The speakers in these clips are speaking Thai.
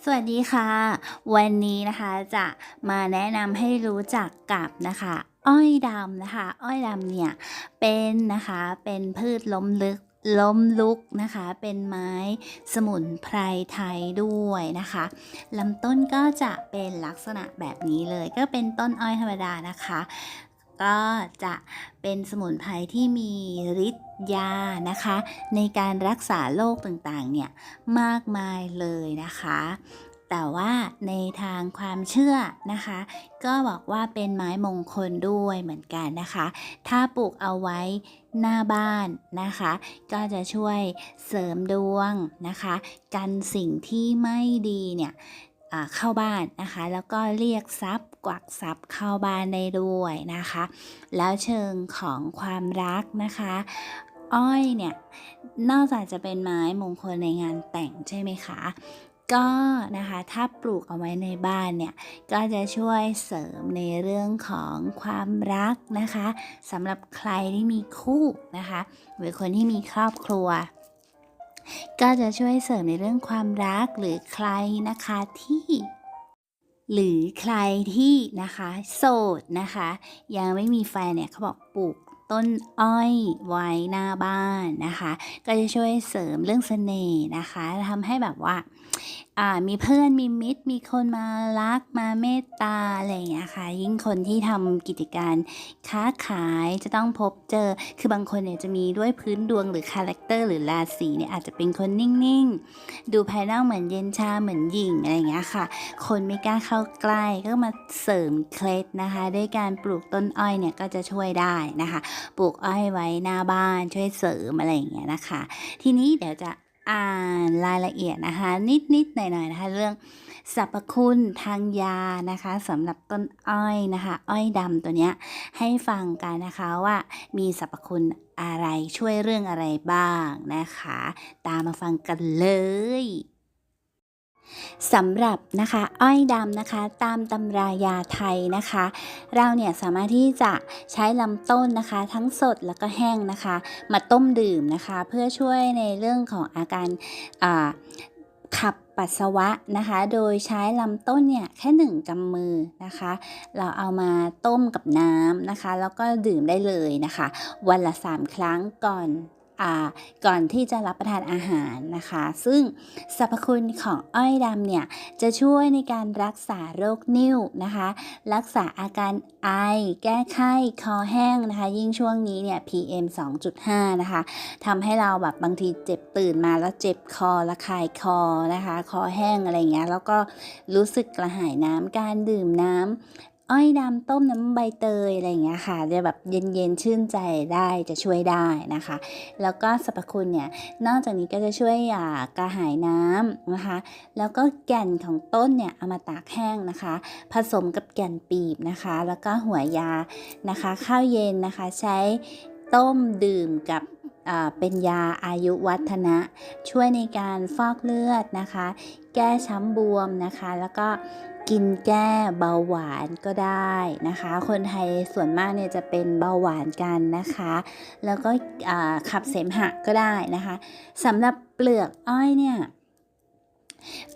สวัสดีค่ะ วันนี้นะคะจะมาแนะนำให้รู้จักกับนะคะ อ้อยดำนะคะ อ้อยดำเนี่ยเป็นนะคะเป็นพืชล้มลึกล้มลุกนะคะ เป็นไม้สมุนไพรไทยด้วยนะคะลำต้นก็จะเป็นลักษณะแบบนี้เลย ก็เป็นต้นอ้อยธรรมดานะคะ ก็จะเป็นสมุนไพรที่มีฤทธิ์ยานะคะ ในการรักษาโรคต่างๆเนี่ยมากมายเลยนะคะ แต่ว่าในทางความเชื่อนะคะ ก็บอกว่าเป็นไม้มงคลด้วยเหมือนกันนะคะ ถ้าปลูกเอาไว้หน้าบ้านนะคะ ก็จะช่วยเสริมดวงนะคะ กันสิ่งที่ไม่ดีเนี่ย เข้าบ้านนะคะ แล้วก็เรียกทรัพย์กวักทรัพย์เข้าบ้านได้ด้วยนะคะ แล้วเชิงของความรักนะคะ อ้อยเนี่ยนอกจากจะเป็นไม้มงคลในงานแต่งใช่ไหมคะก็นะคะถ้าปลูกเอาไว้ในบ้านเนี่ยก็จะช่วยเสริมในเรื่องของความรักนะคะสำหรับใครที่มีคู่นะคะ หรือคนที่มีครอบครัว ก็จะช่วยเสริมในเรื่องความรักหรือใครนะคะที่หรือใครที่นะคะโสดนะคะ ยังไม่มีแฟนเนี่ยเขาบอกปลูกต้นอ้อยไว้หน้าบ้านนะคะ ก็จะช่วยเสริมเรื่องเสน่ห์นะคะทำให้แบบว่าอ่ามีเพื่อนมีมิตร มีคนมารักมาเมตตาอะไรอย่างเงี้ยค่ะ ยิ่งคนที่ทำกิจการค้าขายจะต้องพบเจอ คือบางคนเนี่ยจะมีด้วยพื้นดวงหรือคาแรคเตอร์หรือราศีเนี่ยอาจจะเป็นคนนิ่งๆ ดูภายนอกเหมือนเย็นชาเหมือนหยิ่งอะไรอย่างเงี้ยค่ะ คนไม่กล้าเข้าใกล้ก็มาเสริมเคล็ดนะคะ ด้วยการปลูกต้นอ้อยเนี่ยก็จะช่วยได้นะคะ ปลูกอ้อยไว้หน้าบ้านช่วยเสริมอะไรอย่างเงี้ยนะคะ ทีนี้เดี๋ยวจะ อ่านรายละเอียดนะคะ นิดๆหน่อยๆนะคะ เรื่องสรรพคุณทางยานะคะสำหรับต้นอ้อยนะคะ อ้อยดำตัวเนี้ยให้ฟังกันนะคะว่ามีสรรพคุณอะไรช่วยเรื่องอะไรบ้างนะคะ ตามมาฟังกันเลย สำหรับนะคะอ้อยดำนะคะตามตำรายาไทยนะคะ เราเนี่ยสามารถที่จะใช้ลำต้นนะคะ ทั้งสดแล้วก็แห้งนะคะ มาต้มดื่มนะคะ เพื่อช่วยในเรื่องของอาการขับปัสสาวะนะคะ โดยใช้ลำต้นเนี่ยแค่หนึ่งกำมือนะคะ เราเอามาต้มกับน้ำนะคะ แล้วก็ดื่มได้เลยนะคะ วันละ 3 ครั้งก่อน ก่อนที่จะรับประทานอาหารนะคะ ซึ่งสรรพคุณของอ้อยดำเนี่ยจะช่วยในการรักษาโรคนิ่วนะคะ รักษาอาการไอ แก้ไข้คอแห้งนะคะ ยิ่งช่วงนี้เนี่ย PM 2.5 นะคะทำให้เราแบบบางทีเจ็บตื่นมาแล้วเจ็บคอระคายคอนะคะ คอแห้งอะไรเงี้ยแล้วก็รู้สึกกระหายน้ำการดื่มน้ำ อ้อยดำต้มน้ำใบเตยอะไรอย่างเงี้ยค่ะจะแบบเย็นๆชื่นใจได้จะช่วยได้นะคะ แล้วก็สรรพคุณเนี่ยนอกจากนี้ก็จะช่วยอ่ากระหายน้ำนะคะ แล้วก็แก่นของต้นเนี่ยเอามาตากแห้งนะคะ ผสมกับแก่นปีบนะคะ แล้วก็หัวยานะคะ ข้าวเย็นนะคะใช้ต้มดื่มกับเป็นยาอายุวัฒนะ ช่วยในการฟอกเลือดนะคะ แก้ช้ำบวมนะคะ แล้วก็ กินแก้เบาหวานก็ได้นะคะ คนไทยส่วนมากเนี่ยจะเป็นเบาหวานกันนะคะ แล้วก็ขับเสมหะก็ได้นะคะสำหรับเปลือกอ้อยเนี่ย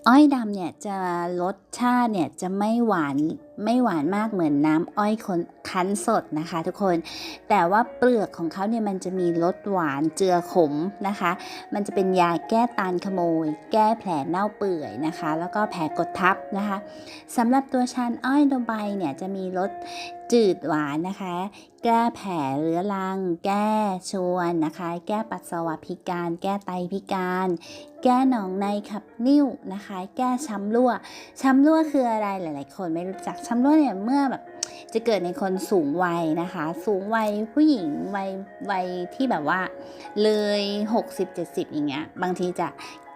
อ้อยดำเนี่ยจะรสชาติเนี่ยจะไม่หวาน ไม่หวานมากเหมือนน้ำอ้อยคคั้นสดนะคะทุกคน แต่ว่าเปลือกของเขาเนี่ยมันจะมีรสหวานเจือขมนะคะ มันจะเป็นยาแก้ตาลขโมย แก้แผลเน่าเปื่อยนะคะ แล้วก็แผลกดทับนะคะสำหรับตัวชานอ้อยโดใบเนี่ยจะมีรสจืดหวานนะคะ แก้แผลเรื้อรัง แก้ชวนนะคะ แก้ปัสสาวะพิการ แก้ไตพิการ แก้หนองในขับนิ่วนะคะ แก้ช้ำรั่ว ช้ำรั่วคืออะไรหลาย ๆ คนไม่รู้จักช้ำรั่วเนี่ยเมื่อแบบจะเกิดในคนสูงวัยนะคะ สูงวัยผู้หญิงวัยวัยที่แบบว่า เลย 60-70 อย่างเงี้ย บางทีจะ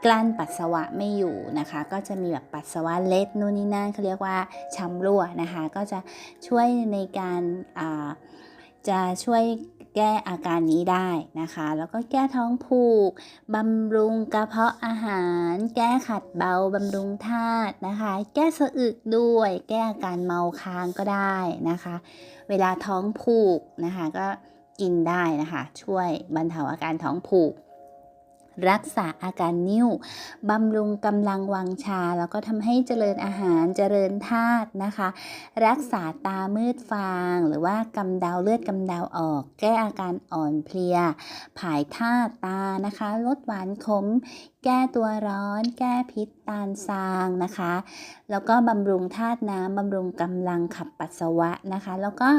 กลั้นปัสสาวะไม่อยู่นะคะ ก็จะมีแบบปัสสาวะเล็ดนู่นนี่นั่นเขาเรียกว่าช้ำรั่วนะคะ ก็จะช่วยในการจะช่วย แก้อาการนี้ได้นะคะ แล้วก็แก้ท้องผูกบำรุงกระเพาะอาหาร แก้ขัดเบาบำรุงธาตุนะคะ แก้สะอึกด้วย แก้อาการเมาค้างก็ได้นะคะ เวลาท้องผูกนะคะก็กินได้นะคะ ช่วยบรรเทาอาการท้องผูก รักษาอาการนิ่วบำรุงกำลังวังชา แล้วก็ทำให้เจริญอาหารเจริญธาตุนะคะ รักษาตามืดฟาง หรือว่ากำเดาเลือดกำเดาออก แก้อาการอ่อนเพลีย ผายธาตุตานะคะ ลดหวานขม แก้ตัวร้อน แก้พิษตาลซางนะคะ แล้วก็บำรุงธาตุน้ำบำรุงกำลังขับปัสสาวะนะคะ แล้วก็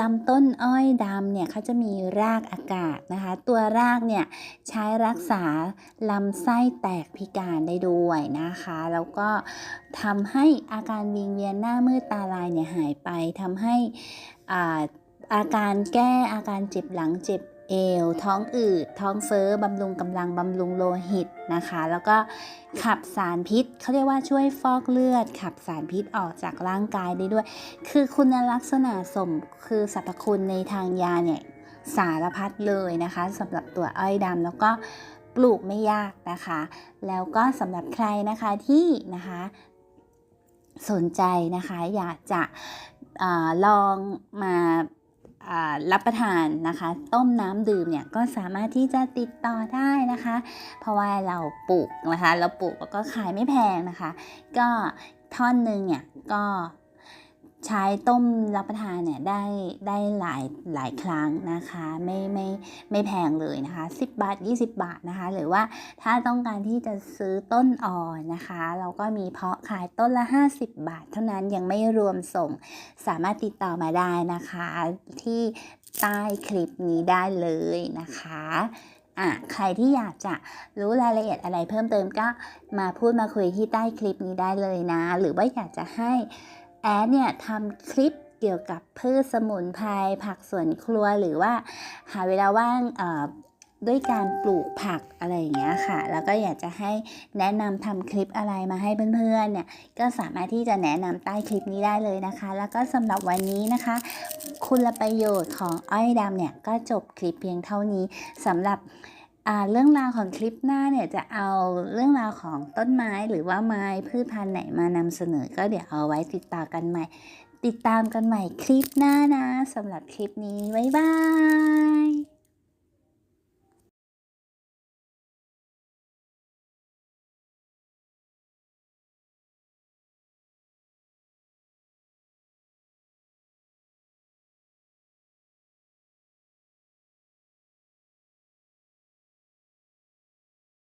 ลำต้นอ้อยดำเนี่ยเขาจะมีรากอากาศนะคะ ตัวรากเนี่ยใช้รักษาลำไส้แตกพิการได้ด้วยนะคะ แล้วก็ทำให้อาการวิงเวียนหน้ามืดตาลายเนี่ยหายไปทำให้อาอาการแก้อาการเจ็บหลังเจ็บเอว ท้องอืด ท้องเฟ้อบำรุงกำลังบำรุงโลหิตนะคะ แล้วก็ขับสารพิษเขาเรียกว่าช่วยฟอกเลือด ขับสารพิษออกจากร่างกายได้ด้วย คือคุณลักษณะสมคือสรรพคุณในทางยาเนี่ยสารพัดเลยนะคะสำหรับตัวอ้อยดำแล้วก็ปลูกไม่ยากนะคะ แล้วก็สำหรับใครนะคะที่นะคะสนใจนะคะอยากจะอลองมา รับประทานนะคะ ต้มน้ำดื่มเนี่ยก็สามารถที่จะติดต่อได้นะคะ เพราะว่าเราปลูกนะคะ เราปลูกแล้วก็ขายไม่แพงนะคะ ก็ท่อนหนึ่งเนี่ยก็ ใช้ต้มรับประทานเนี่ยได้ได้หลายหลายครั้งนะคะ ไม่ไม่ไม่แพงเลยนะคะ 10 บาท 20 บาทนะคะ หรือว่าถ้าต้องการที่จะซื้อต้นอ่อนนะคะ เราก็มีเพาะขายต้นละ 50 บาท เท่านั้นยังไม่รวมส่งสามารถติดต่อมาได้นะคะ ที่ใต้คลิปนี้ได้เลยนะคะอะใครที่อยากจะรู้รายละเอียดอะไรเพิ่มเติมก็มาพูดมาคุยที่ใต้คลิปนี้ได้เลยนะ หรือว่าอยากจะให้ แอดเนี่ยทำคลิปเกี่ยวกับพืชสมุนไพรผักสวนครัวหรือว่า หาเวลาว่างด้วยการปลูกผักอะไรอย่างเงี้ยค่ะ แล้วก็อยากจะให้แนะนำทำคลิปอะไรมาให้เพื่อนๆเนี่ย ก็สามารถที่จะแนะนำใต้คลิปนี้ได้เลยนะคะ แล้วก็สำหรับวันนี้นะคะ คุณประโยชน์ของอ้อยดำเนี่ย ก็จบคลิปเพียงเท่านี้สำหรับ เรื่องราวของคลิปหน้าเนี่ยจะเอาเรื่องราวของต้นไม้หรือว่าไม้พืชพันธุ์ไหนมานำเสนอ ก็เดี๋ยวเอาไว้ติดตามกันใหม่ ติดตามกันใหม่คลิปหน้านะสำหรับคลิปนี้ บ๊ายบาย